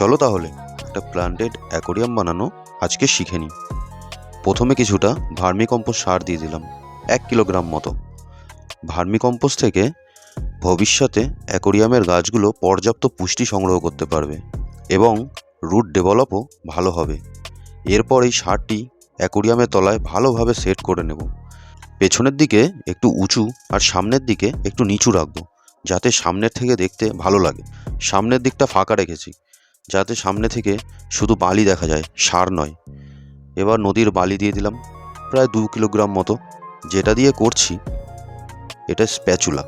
চলো তাহলে, একটা প্লান্টেড অ্যাকোরিয়াম বানানো আজকে শিখে নিই। প্রথমে কিছুটা ভার্মি কম্পোস্ট সার দিয়ে দিলাম, এক কিলোগ্রাম মতো। ভার্মি কম্পোস্ট থেকে ভবিষ্যতে অ্যাকোরিয়ামের গাছগুলো পর্যাপ্ত পুষ্টি সংগ্রহ করতে পারবে এবং রুট ডেভেলপও ভালো হবে। এরপর এই সারটি অ্যাকোরিয়ামের তলায় ভালোভাবে সেট করে নেব। পেছনের দিকে একটু উঁচু আর সামনের দিকে একটু নিচু রাখব, যাতে সামনের থেকে দেখতে ভালো লাগে। সামনের দিকটা ফাঁকা রেখেছি যাতে সামনে থেকে শুধু বালি দেখা যায়, সার নয়। এবার নদীর বালি দিয়ে দিলাম প্রায় দু কিলোগ্রাম মতো। যেটা দিয়ে করছি, এটা স্প্যাচুলা।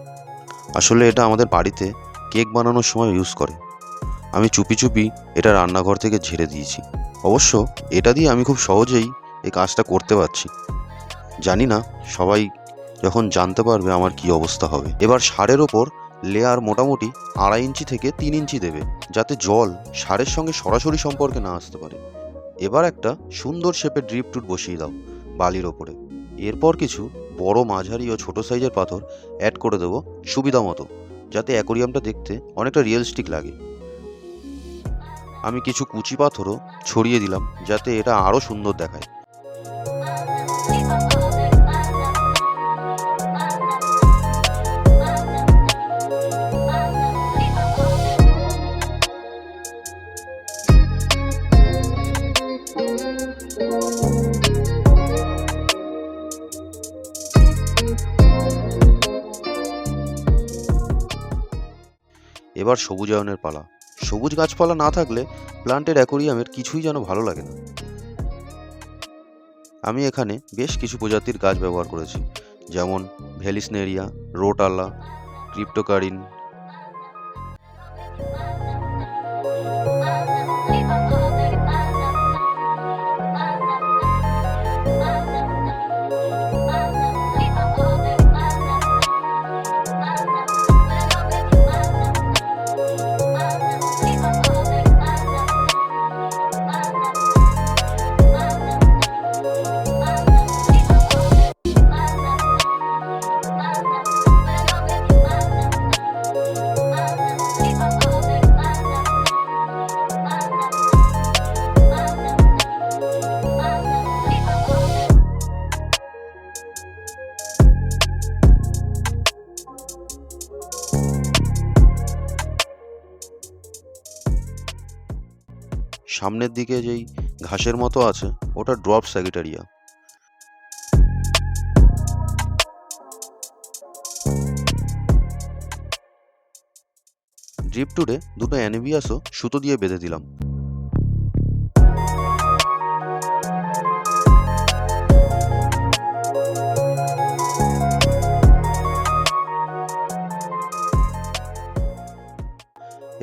আসলে এটা আমাদের বাড়িতে কেক বানানোর সময় ইউজ করে। আমি চুপি চুপি এটা রান্নাঘর থেকে ঝেড়ে দিয়েছি। অবশ্য এটা দিয়ে আমি খুব সহজেই এই কাজটা করতে পারছি। জানি না, সবাই যখন জানতে পারবে আমার কি অবস্থা হবে। এবার সারের ওপর লেয়ার মোটামুটি আড়াই ইঞ্চি থেকে তিন ইঞ্চি দেবে, যাতে জল সারের সঙ্গে সরাসরি সম্পর্কে না আসতে পারে। এবার একটা সুন্দর শেপের ড্রিপ টুট বসিয়ে দাও বালির ওপরে। এরপর কিছু বড় মাঝারি ও ছোট সাইজের পাথর অ্যাড করে দেবো সুবিধা মতো, যাতে অ্যাকোরিয়ামটা দেখতে অনেকটা রিয়েলিস্টিক লাগে। আমি কিছু কুচি পাথরও ছড়িয়ে দিলাম, যাতে এটা আরও সুন্দর দেখায়। এবার সবুজায়নের পালা। সবুজ গাছপালা না থাকলে প্লান্টের অ্যাকোরিয়ামের কিছুই যেন ভালো লাগে না। আমি এখানে বেশ কিছু প্রজাতির গাছ ব্যবহার করেছি, যেমন ভ্যালিসনেরিয়া, রোটালা, ক্রিপ্টোকারিন সামনের দিকে যেই ঘাসের মতো আছে, ওটা ড্রপ স্যাগিটারিয়া। ড্রিপ টুরে দুটো অ্যানিবিয়াসও সুতো দিয়ে বেঁধে দিলাম।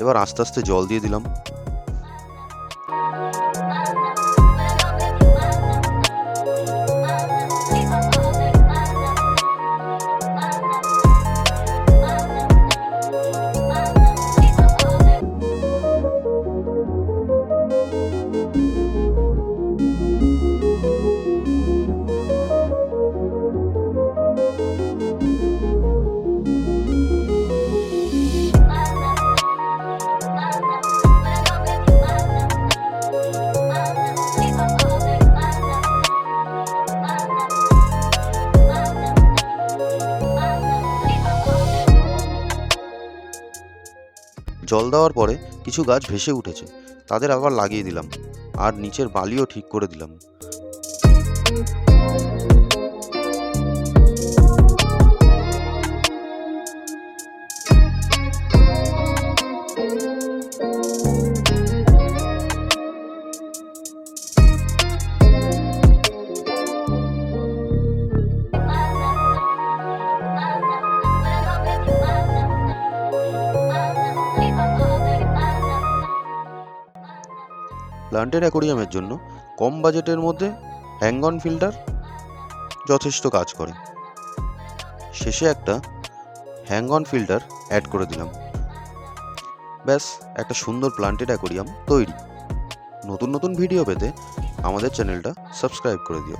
এবার আস্তে আস্তে জল দিয়ে দিলাম। জল দেওয়ার পরে কিছু গাছ ভেসে উঠেছে, তাদের আবার লাগিয়ে দিলাম। আর নিচের বালিও ঠিক করে দিলাম। প্লান্টের অ্যাকোরিয়ামের জন্য কম বাজেটের মধ্যে হ্যাঙ্গন ফিল্টার যথেষ্ট কাজ করে। শেষে একটা হ্যাঙ্গন ফিল্টার অ্যাড করে দিলাম। ব্যাস, একটা সুন্দর প্লান্টেড অ্যাকোরিয়াম তৈরি। নতুন নতুন ভিডিও পেতে আমাদের চ্যানেলটা সাবস্ক্রাইব করে দিও।